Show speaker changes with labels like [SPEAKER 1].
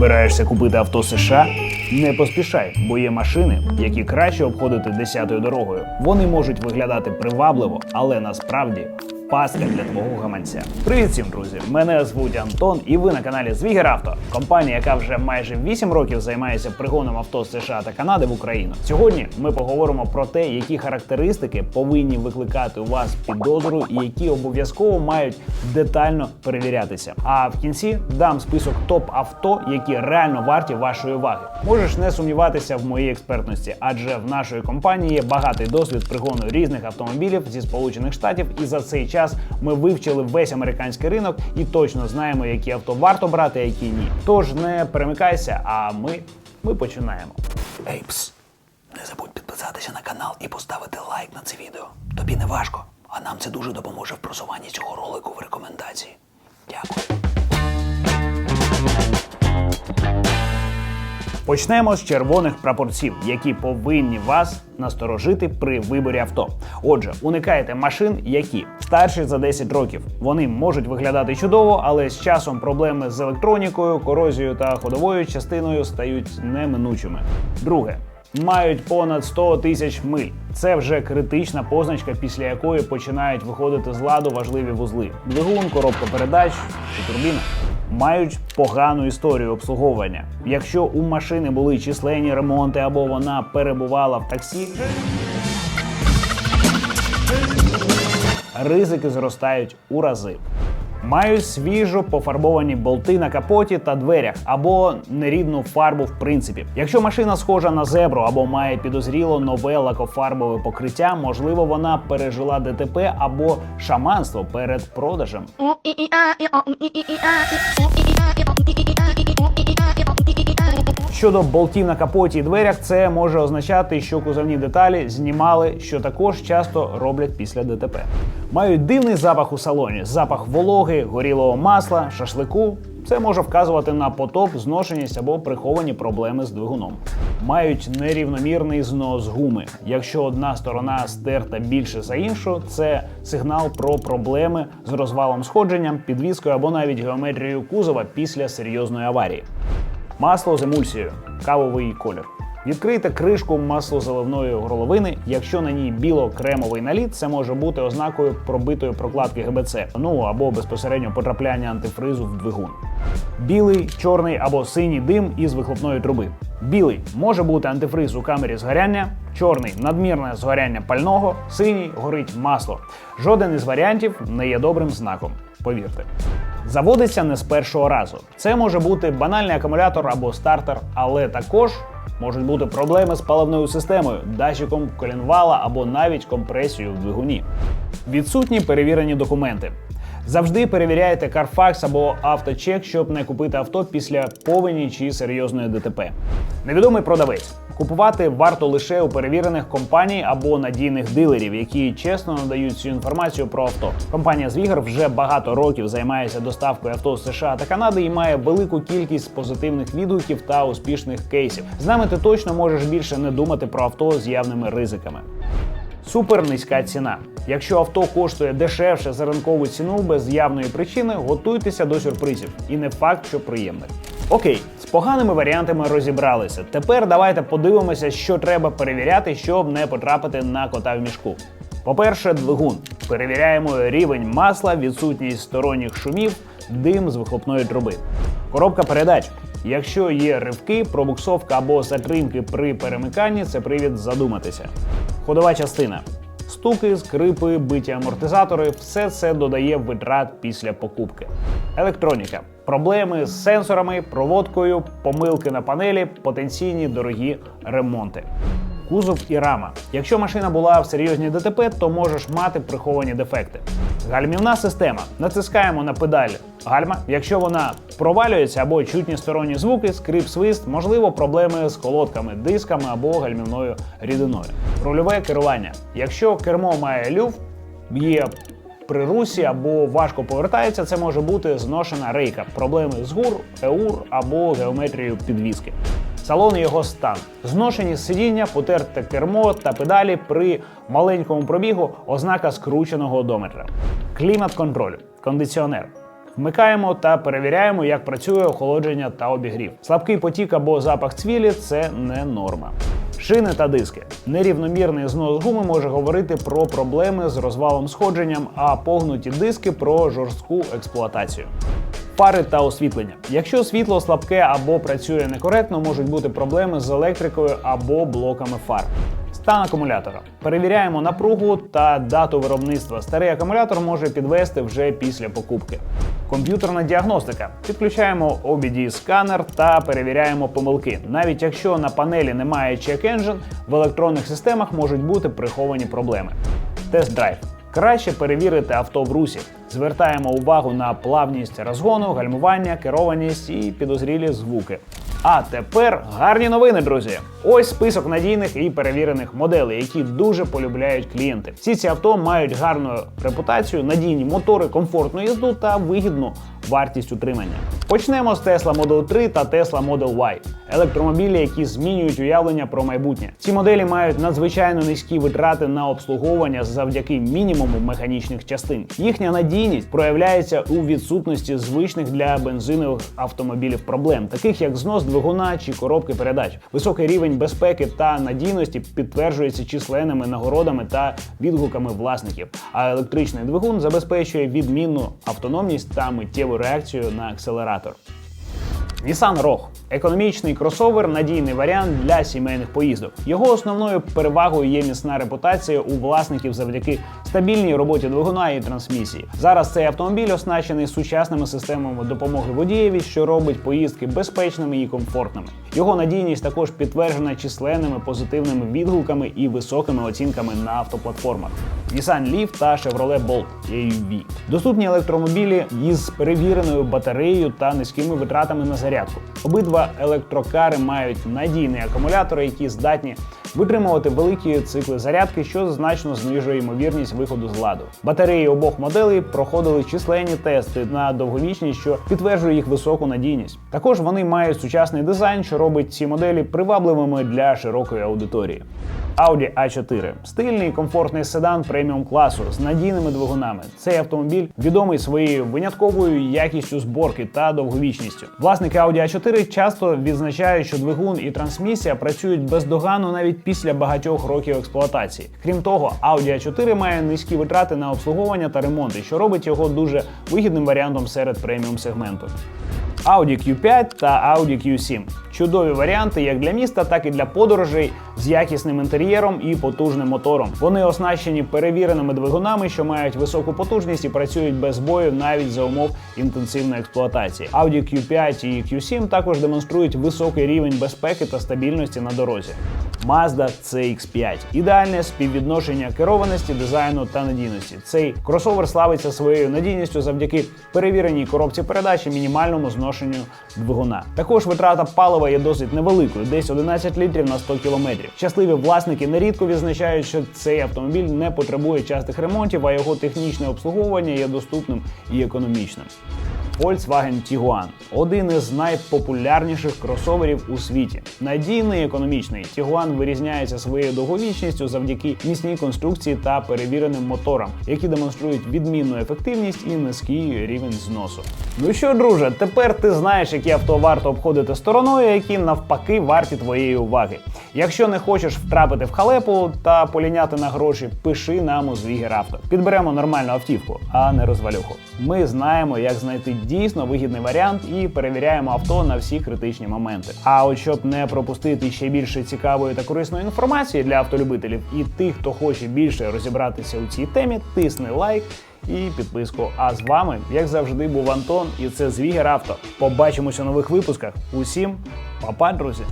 [SPEAKER 1] Збираєшся купити авто США? Не поспішай, бо є машини, які краще обходити десятою дорогою. Вони можуть виглядати привабливо, але насправді пастка для твого гаманця. Привіт всім, друзі! Мене звуть Антон, і ви на каналі Звігер Авто, компанія, яка вже майже 8 років займається пригоном авто з США та Канади в Україну. Сьогодні ми поговоримо про те, які характеристики повинні викликати у вас підозру і які обов'язково мають детально перевірятися. А в кінці дам список топ авто, які реально варті вашої уваги. Можеш не сумніватися в моїй експертності, адже в нашої компанії є багатий досвід пригону різних автомобілів зі Сполучених Штатів, і за цей час ми вивчили весь американський ринок і точно знаємо, які авто варто брати, а які ні. Тож не перемикайся, а ми, ми починаємо. Ейпс, не забудь підписатися на канал і поставити лайк на це відео. Тобі не важко, а нам це дуже допоможе в просуванні цього ролику в рекомендації. Дякую. Почнемо з червоних прапорців, які повинні вас насторожити при виборі авто. Отже, уникайте машин, які старші за 10 років. Вони можуть виглядати чудово, але з часом проблеми з електронікою, корозією та ходовою частиною стають неминучими. Друге. Мають понад 100 тисяч миль. Це вже критична позначка, після якої починають виходити з ладу важливі вузли: двигун, коробка передач чи турбіна мають погану історію обслуговування. Якщо у машини були численні ремонти або вона перебувала в таксі, ризики зростають у рази. Мають свіжо пофарбовані болти на капоті та дверях або нерідну фарбу в принципі. Якщо машина схожа на зебру або має підозріло нове лакофарбове покриття, можливо, вона пережила ДТП або шаманство перед продажем. Щодо болтів на капоті і дверях, це може означати, що кузовні деталі знімали, що також часто роблять після ДТП. Мають дивний запах у салоні, запах вологи, горілого масла, шашлику. Це може вказувати на потоп, зношеність або приховані проблеми з двигуном. Мають нерівномірний знос гуми. Якщо одна сторона стерта більше за іншу, це сигнал про проблеми з розвалом сходженням, підвіскою або навіть геометрією кузова після серйозної аварії. Масло з емульсією, кавовий колір. Відкрийте кришку маслозаливної горловини. Якщо на ній біло-кремовий наліт, це може бути ознакою пробитої прокладки ГБЦ, ну або безпосередньо потрапляння антифризу в двигун. Білий, чорний або синій дим із вихлопної труби. Білий може бути антифриз у камері згоряння, чорний надмірне згоряння пального, синій горить масло. Жоден із варіантів не є добрим знаком. Повірте. Заводиться не з першого разу. Це може бути банальний акумулятор або стартер, але також можуть бути проблеми з паливною системою, датчиком колінвала або навіть компресією в двигуні. Відсутні перевірені документи. Завжди перевіряйте Carfax або авточек, щоб не купити авто після повені чи серйозної ДТП. Невідомий продавець. Купувати варто лише у перевірених компаній або надійних дилерів, які чесно надають цю інформацію про авто. Компанія Звігер вже багато років займається доставкою авто з США та Канади і має велику кількість позитивних відгуків та успішних кейсів. З нами ти точно можеш більше не думати про авто з явними ризиками. Супер низька ціна. Якщо авто коштує дешевше за ринкову ціну без явної причини, готуйтеся до сюрпризів. І не факт, що приємних. Окей, з поганими варіантами розібралися. Тепер давайте подивимося, що треба перевіряти, щоб не потрапити на кота в мішку. По-перше, двигун. Перевіряємо рівень масла, відсутність сторонніх шумів, дим з вихлопної труби. Коробка передач. Якщо є ривки, пробуксовка або затримки при перемиканні, це привід задуматися. Ходова частина. Стуки, скрипи, биті амортизатори все це додає витрат після покупки. Електроніка. Проблеми з сенсорами, проводкою, помилки на панелі, потенційні дорогі ремонти. Кузов і рама. Якщо машина була в серйозній ДТП, то можеш мати приховані дефекти. Гальмівна система. Натискаємо на педаль гальма. Якщо вона провалюється або чутні сторонні звуки, скрип свист, можливо, проблеми з колодками, дисками або гальмівною рідиною. Рульове керування. Якщо кермо має люфт, є при русі або важко повертається, це може бути зношена рейка, проблеми з гур, еур або геометрією підвіски. Салон і його стан. Зношені сидіння, потерте кермо та педалі при маленькому пробігу ознака скрученого одометра. Клімат-контроль, кондиціонер. Вмикаємо та перевіряємо, як працює охолодження та обігрів. Слабкий потік або запах цвілі це не норма. Шини та диски. Нерівномірний знос гуми може говорити про проблеми з розвалом сходженням, а погнуті диски про жорстку експлуатацію. Фари та освітлення. Якщо світло слабке або працює некоректно, можуть бути проблеми з електрикою або блоками фар. Стан акумулятора. Перевіряємо напругу та дату виробництва. Старий акумулятор може підвести вже після покупки. Комп'ютерна діагностика. Підключаємо OBD сканер та перевіряємо помилки. Навіть якщо на панелі немає check engine, в електронних системах можуть бути приховані проблеми. Тест-драйв. Краще перевірити авто в русі. Звертаємо увагу на плавність розгону, гальмування, керованість і підозрілі звуки. А тепер гарні новини, друзі. Ось список надійних і перевірених моделей, які дуже полюбляють клієнти. Всі ці авто мають гарну репутацію, надійні мотори, комфортну їзду та вигідну вартість утримання. Почнемо з Tesla Model 3 та Tesla Model Y – електромобілі, які змінюють уявлення про майбутнє. Ці моделі мають надзвичайно низькі витрати на обслуговування завдяки мінімуму механічних частин. Їхня надійність проявляється у відсутності звичних для бензинових автомобілів проблем, таких як знос двигуна чи коробки передач. Високий рівень безпеки та надійності підтверджується численними нагородами та відгуками власників. А електричний двигун забезпечує відмінну автономність та миттєву реакцію на акселератор. Nissan Rogue – економічний кросовер, надійний варіант для сімейних поїздок. Його основною перевагою є міцна репутація у власників завдяки стабільній роботі двигуна і трансмісії. Зараз цей автомобіль оснащений сучасними системами допомоги водієві, що робить поїздки безпечними і комфортними. Його надійність також підтверджена численними позитивними відгуками і високими оцінками на автоплатформах. Nissan Leaf та Chevrolet Bolt AUV. Доступні електромобілі із перевіреною батареєю та низькими витратами на зарядку. Обидва електрокари мають надійні акумулятори, які здатні витримувати великі цикли зарядки, що значно знижує ймовірність виходу з ладу. Батареї обох моделей проходили численні тести на довговічність, що підтверджує їх високу надійність. Також вони мають сучасний дизайн, що робить ці моделі привабливими для широкої аудиторії. Audi A4 стильний комфортний седан преміум класу з надійними двигунами. Цей автомобіль відомий своєю винятковою якістю зборки та довговічністю. Власники Audi A4 часто відзначають, що двигун і трансмісія працюють бездоганно навіть після багатьох років експлуатації. Крім того, Audi A4 має низькі витрати на обслуговування та ремонти, що робить його дуже вигідним варіантом серед преміум сегменту. Audi Q5 та Audi Q7 чудові варіанти як для міста, так і для подорожей з якісним інтер'єром і потужним мотором. Вони оснащені перевіреними двигунами, що мають високу потужність і працюють без бою навіть за умов інтенсивної експлуатації. Audi Q5 і Q7 також демонструють високий рівень безпеки та стабільності на дорозі. Mazda CX5 ідеальне співвідношення керованості, дизайну та надійності. Цей кросовер славиться своєю надійністю завдяки перевіреній коробці передач і мінімальному зношенню двигуна. Також витрата палива є досить невеликою, десь 11 літрів на 100 кілометрів. Щасливі власники нерідко відзначають, що цей автомобіль не потребує частих ремонтів, а його технічне обслуговування є доступним і економічним. Volkswagen Tiguan – один із найпопулярніших кросоверів у світі. Надійний економічний. Tiguan вирізняється своєю довговічністю завдяки міцній конструкції та перевіреним моторам, які демонструють відмінну ефективність і низький рівень зносу. Ну що, друже, тепер ти знаєш, які авто варто обходити стороною, які навпаки варті твоєї уваги. Якщо не хочеш втрапити в халепу та поліняти на гроші, пиши нам у Звігеравто. Підберемо нормальну автівку, а не розвалюху. Ми знаємо, як знайти дійсно вигідний варіант і перевіряємо авто на всі критичні моменти. А от щоб не пропустити ще більше цікавої та корисної інформації для автолюбителів і тих, хто хоче більше розібратися у цій темі, тисни лайк. І підписку. А з вами, як завжди, був Антон, і це Звігер Авто. Побачимося у нових випусках. Усім па-па, друзі!